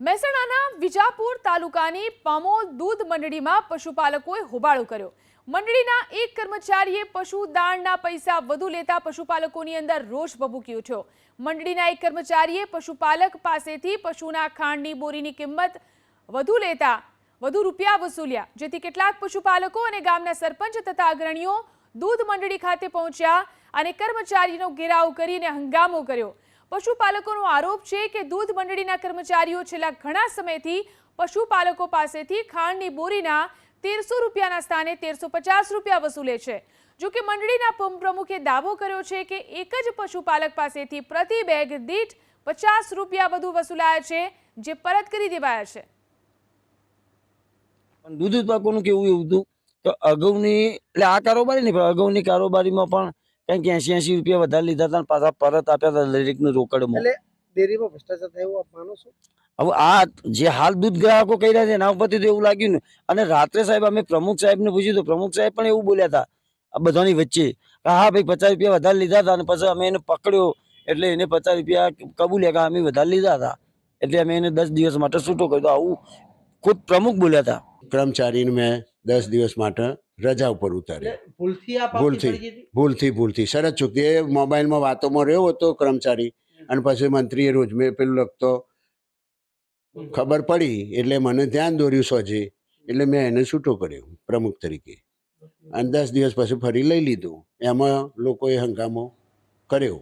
મહેસાણાના વિજાપુર તાલુકાની પામોલ દૂધ મંડળીમાં પશુપાલકોએ હોબાળો કર્યો. મંડળીના એક કર્મચારીએ પશુ દાણના પૈસા વધુ લેતા પશુપાલકોની અંદર રોષ ભભૂકી ઉઠ્યો. મંડળીના એક કર્મચારીએ પશુપાલક પાસેથી પશુના ખાંડની બોરીની કિંમત વધુ લેતા વધુ રૂપિયા વસૂલ્યા, જેથી કેટલાક પશુપાલકો અને ગામના સરપંચ તથા અગ્રણીઓ દૂધ મંડળી ખાતે પહોંચ્યા અને કર્મચારીનો ઘેરાવ કરીને હંગામો કર્યો. પશુપાલકોનો આરોપ છે કે દૂધ મંડળીના કર્મચારીઓ છેલ્લા ઘણા સમયથી પશુપાલકો પાસેથી ખાંડની બોરીના તેરસો રૂપિયાના સ્થાને તેરસો પચાસ રૂપિયા વસૂલે છે. જો કે મંડળીના પ્રમુખે દાવો કર્યો છે કે એક જ પશુપાલક પાસેથી પ્રતિ બેગ દીઠ પચાસ રૂપિયા વધુ વસૂલાયા છે, જે પરત કરી દેવાયા છે. દૂધ ઉત્પાદકોનું કેવું એવું હતું? તો અગાઉની, એટલે આ કારોબારી નહીં, પણ અગાઉની કારોબારીમાં પણ કંઈક એસી એસી રૂપિયા વધારે લીધા હતા પાછા પરત આપ્યા હતા દરેકનું રોકડમાં. એટલે ડેરીમાં ભ્રષ્ટાચાર થયો એવું માનો છો? હવે આ જે હાલ દૂધ ગ્રાહકો કહી રહ્યા છે એના ઉપરથી તો એવું લાગ્યું ને. અને રાત્રે સાહેબ અમે પ્રમુખ સાહેબને પૂછ્યું તો પ્રમુખ સાહેબ પણ એવું બોલ્યા હતા આ બધાની વચ્ચે કે હા ભાઈ પચાસ રૂપિયા વધારે લીધા હતા અને પછી અમે એને પકડ્યો એટલે એને પચાસ રૂપિયા કબૂલ્યા કે અમે વધારે લીધા હતા. એટલે અમે એને દસ દિવસ માટે છૂટો કર્યો. તો આવું ખુદ પ્રમુખ બોલ્યા હતા. કર્મચારીને મેં દસ દિવસ માટે રજા ઉપર ઉતાર્યો ભૂલથી ભૂલથી. ભૂલથી સરસ ચૂકી એ મોબાઈલમાં વાતોમાં રહ્યો હતો કર્મચારી અને પછી મંત્રીએ રોજ મેં પેલું લખતો. ખબર પડી એટલે મને ધ્યાન દોર્યું સોજી. એટલે મેં એને છૂટો કર્યો પ્રમુખ તરીકે. અને દસ દિવસ પછી ફરી લઈ લીધું. એમાં લોકોએ હંગામો કર્યો.